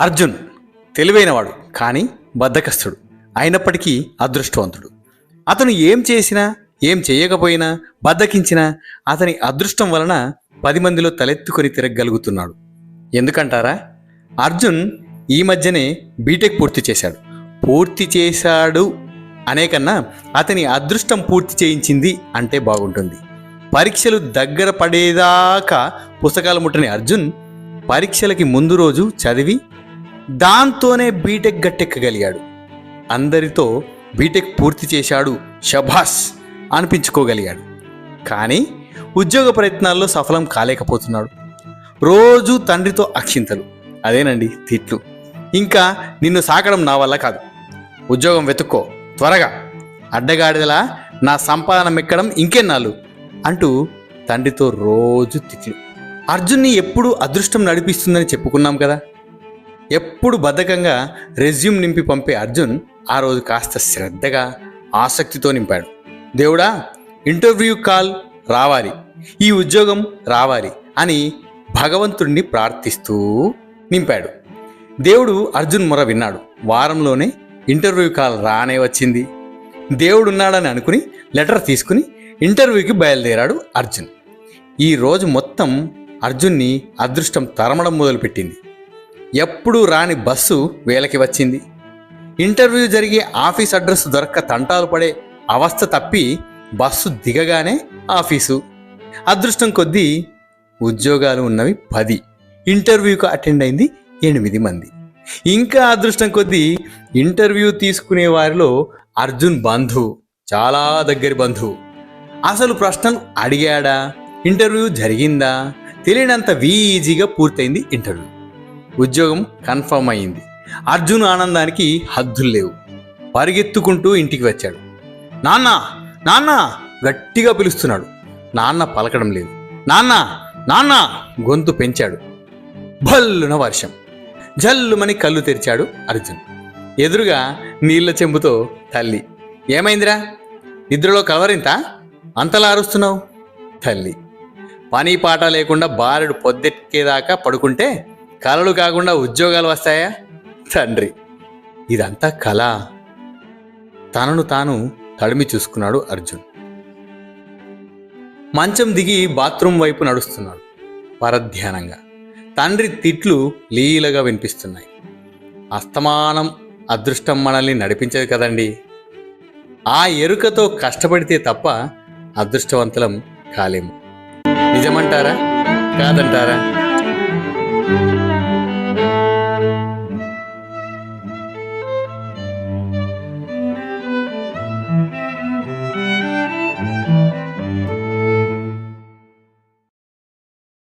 అర్జున్ తెలివైనవాడు కానీ బద్ధకస్తుడు. అయినప్పటికీ అదృష్టవంతుడు. అతను ఏం చేసినా ఏం చేయకపోయినా బద్దకించినా అతని అదృష్టం వలన పది మందిలో తలెత్తుకొని తిరగగలుగుతున్నాడు. ఎందుకంటారా? అర్జున్ ఈ మధ్యనే బీటెక్ పూర్తి చేశాడు. పూర్తి చేశాడు అనే కన్నా అతని అదృష్టం పూర్తి చేయించింది అంటే బాగుంటుంది. పరీక్షలు దగ్గర పడేదాకా పుస్తకాలు ముట్టని అర్జున్ పరీక్షలకి ముందు రోజు చదివి దాంతోనే బీటెక్ గట్టెక్కగలిగాడు. అందరితో బీటెక్ పూర్తి చేశాడు షభాస్ అనిపించుకోగలిగాడు. కానీ ఉద్యోగ ప్రయత్నాల్లో సఫలం కాలేకపోతున్నాడు. రోజు తండ్రితో అక్షింతలు. అదేనండి తిట్లు. ఇంకా నిన్ను సాకడం నా వల్ల కాదు. ఉద్యోగం వెతుక్కో త్వరగా. అడ్డగాడిదలా నా సంపాదన మెక్కడం ఇంకెన్నాళ్ళు? అంటూ తండ్రితో రోజు తిట్లు. అర్జున్ని ఎప్పుడూ అదృష్టం నడిపిస్తుందని చెప్పుకున్నాం కదా. ఎప్పుడు బద్ధకంగా రెజ్యూమ్ నింపి పంపే అర్జున్ ఆ రోజు కాస్త శ్రద్ధగా ఆసక్తితో నింపాడు. దేవుడా ఇంటర్వ్యూ కాల్ రావాలి ఈ ఉద్యోగం రావాలి అని భగవంతుడిని ప్రార్థిస్తూ నింపాడు. దేవుడు అర్జున్ మొర విన్నాడు. వారంలోనే ఇంటర్వ్యూ కాల్ రానే వచ్చింది. దేవుడున్నాడని అనుకుని లెటర్ తీసుకుని ఇంటర్వ్యూకి బయలుదేరాడు అర్జున్. ఈ రోజు మొత్తం అర్జున్ని అదృష్టం తరమడం మొదలుపెట్టింది. ఎప్పుడూ రాని బస్సు వేలకి వచ్చింది. ఇంటర్వ్యూ జరిగే ఆఫీస్ అడ్రస్ దొరక్క తంటాలు పడే అవస్థ తప్పి బస్సు దిగగానే ఆఫీసు. అదృష్టం కొద్దీ ఉద్యోగాలు ఉన్నవి పది. ఇంటర్వ్యూకు అటెండ్ అయింది ఎనిమిది మంది. ఇంకా అదృష్టం కొద్దీ ఇంటర్వ్యూ తీసుకునే వారిలో అర్జున్ బంధువు చాలా దగ్గరి బంధువు. అసలు ప్రశ్నలు అడిగాడా? ఇంటర్వ్యూ జరిగిందా? తెలియనంత వీజీగా పూర్తయింది ఇంటర్వ్యూ. ఉద్యోగం కన్ఫర్మ్ అయింది అర్జున్ ఆనందానికి హద్దులు లేవు. పరిగెత్తుకుంటూ ఇంటికి వచ్చాడు. నాన్న నాన్న గట్టిగా పిలుస్తున్నాడు. నాన్న పలకడం లేదు. నాన్న నాన్న గొంతు పెంచాడు. భల్లున వర్షం. జల్లుమని కళ్ళు తెరిచాడు అర్జున్. ఎదురుగా నీళ్ళ చెంబుతో తల్లి. ఏమైందిరా? నిద్రలో కలవరింత? అంతలా అరుస్తున్నావు? తల్లి. పని పాట లేకుండా బారెడు పొద్దెక్కేదాకా పడుకుంటే కళలు కాకుండా ఉద్యోగాలు వస్తాయా? తండ్రి ఇదంతా కళ. తనను తాను తడిమి చూసుకున్నాడు అర్జున్. మంచం దిగి బాత్రూమ్ వైపు నడుస్తున్నాడు పరధ్యానంగా. తండ్రి తిట్లు లీలగా వినిపిస్తున్నాయి. అస్తమానం అదృష్టం మనల్ని నడిపించదు కదండి. ఆ ఎరుకతో కష్టపడితే తప్ప అదృష్టవంతులం కాలేము. నిజమంటారా? కాదంటారా?